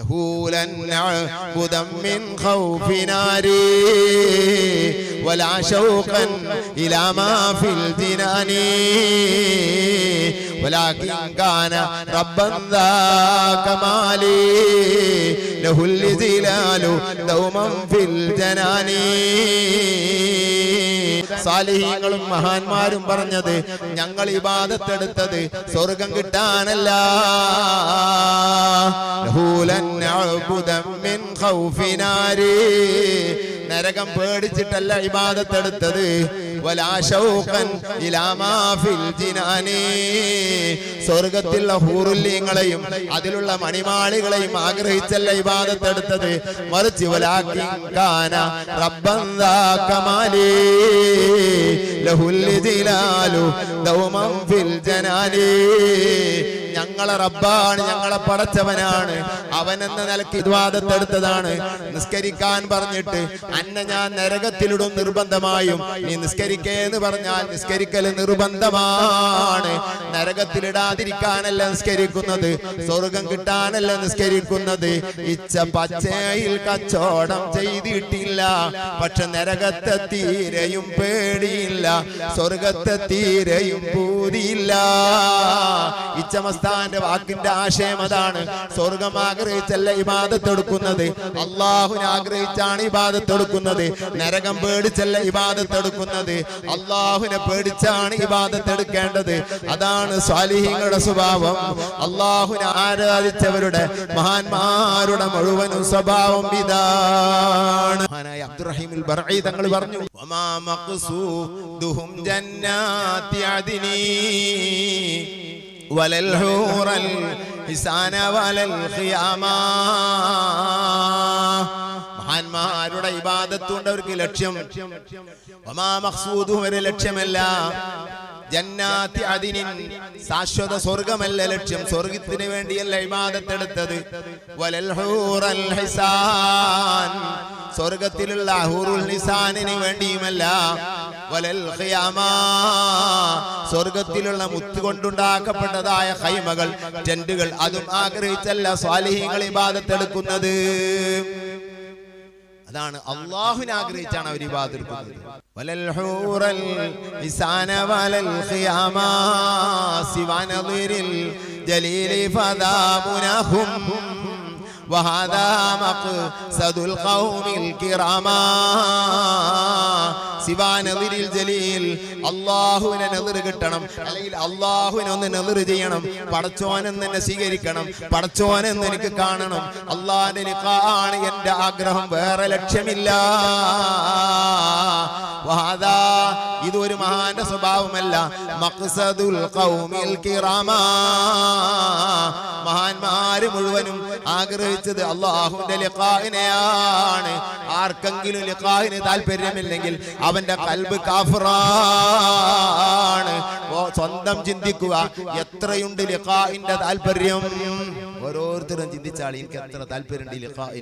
نهولا عبدا من خوف ناري ولا شوقا إلى ما في الجنان ولكن كان ربا ذا كمالي له الجلال دوما في الجنان സാലിഹീങ്ങളും മഹാന്മാരും പറഞ്ഞത് ഞങ്ങൾ ഇബാദത്തെടുത്തത് സ്വർഗം കിട്ടാനല്ല. നരകം പേടിച്ചിട്ടല്ല ഇബാദത്തെടുത്തത്. വലാ شوقا الى ما في الجنان സ്വർഗത്തിലുള്ള ഹൂറുല്യങ്ങളെയും അതിലുള്ള മണിമാളികളെയും ആഗ്രഹിച്ചല്ല ഇബാദത്തെടുത്തത്? മറിച്ച് ലഹുൽ ജിലാലു ഫിൽ ഞങ്ങളെ റബ്ബാണ് ഞങ്ങളെ പടച്ചവനാണ്. അവൻ എന്ന നിലയ്ക്ക് ഇദ്വാദത്തെടുത്തതാണ് നിസ്കരിക്കാൻ പറഞ്ഞിട്ട് അന്ന ഞാൻ നരകത്തിലിടും നിർബന്ധമായും. നീ നിസ്കരിക്കേ എന്ന് പറഞ്ഞാൽ നിസ്കരിക്കൽ നിർബന്ധമാണ്. നരകത്തിലിടാതിരിക്കാനല്ല നിസ്കരിക്കുന്നത്. സ്വർഗം കിട്ടാനല്ല നിസ്കരിക്കുന്നത്. ഇച്ച പച്ചയിൽ കച്ചോടം ചെയ്തിട്ടില്ല. പക്ഷെ നരകത്തെ തീരെയും പേടിയില്ല. സ്വർഗത്തെ തീരെയും പൂതിയില്ല. ഇച്ചമസ്താന്റെ വാക്കിന്റെ ആശയം അതാണ്. സ്വർഗം ആഗ്രഹിച്ചല്ല ഇബാദത്തെടുക്കുന്നത്. അള്ളാഹുവിനെ ആഗ്രഹിച്ചാണ് ഇബാദത്തെടുക്കുന്നത്. നരകം പേടിച്ചല്ല ഇബാദത്തെടുക്കുന്നത്. അള്ളാഹുവിനെ പേടിച്ചാണ് ഇബാദത്തെടുക്കേണ്ടത്. അതാണ് സ്വാലിഹിങ്ങളുടെ സ്വഭാവം. അള്ളാഹുവിനെ ആരാധിച്ചവരുടെ മഹാന്മാരുടെ മുഴുവനും സ്വഭാവം ഇതാണ്. അബ്ദുറഹീമുൽ തങ്ങൾ പറഞ്ഞു ജന്നാത്തി അദ്നി മഹാന്മാരുടെ ഇബാദത്തുണ്ട് അവർക്ക് ലക്ഷ്യം. ഒരു ലക്ഷ്യമല്ല. ജന്നാത്തി അതിനിൻ ശാശ്വത സ്വർഗമല്ല ലക്ഷ്യം. സ്വർഗത്തിന് വേണ്ടിയല്ല ഇബാദത്തെടുത്തത്. വലൽ ഹൂറൽ ഹിസാൻ. സ്വർഗത്തിലുള്ള അഹൂറുൽ നിസാനിന് വേണ്ടിയുമല്ല. വലൽ മുത്ത് കൊണ്ടുണ്ടാക്കപ്പെട്ടതായ ഹൈമകൾ ടെന്റുകൾ അതും ആഗ്രഹിച്ചല്ല സ്വാലിഹീങ്ങൾ ഇബാദത്തെടുക്കുന്നത് അതാണ് അള്ളാഹുവിനെ ആഗ്രഹിച്ചാണ് അവർ ഇബാദെടുക്കുന്നത് വലൽ وهذا مقصد القوم الكراما സിവാനദിരിൽ ജലീൽ അള്ളാഹുവിനെ നെതിർ കിട്ടണം അല്ലെങ്കിൽ അള്ളാഹുവിനെ ഒന്ന് നെതിർ ചെയ്യണം പടച്ചോനെന്ന് എന്നെ സ്വീകരിക്കണം പടച്ചോനെന്ന് എനിക്ക് കാണണം അള്ളാഹിന്റെ നിക്കാണ് എന്റെ ആഗ്രഹം വേറെ ലക്ഷ്യമില്ല വഹാദാ ഇത് ഒരു മഹാന്റെ സ്വഭാവമല്ല മഖ്സദുൽ ഖൗമിൽ കിറാമാ മഹാന്മാര് മുഴുവനും ആഗ്രഹിച്ചത് അള്ളാഹുവിന്റെ ലിഖാഹിനെയാണ് ആർക്കെങ്കിലും ലിഖാഹിന് താല്പര്യമില്ലെങ്കിൽ അവന്റെ കൽബ് കാഫറാണ്. സ്വന്തം ചിന്തിക്കുക. എത്രയുണ്ട് ലിഖാഹിന്റെ താല്പര്യം? ഓരോരുത്തരും ചിന്തിച്ചാൽ എനിക്ക് എത്ര താല്പര്യമുണ്ട് ലിഖാഹിന്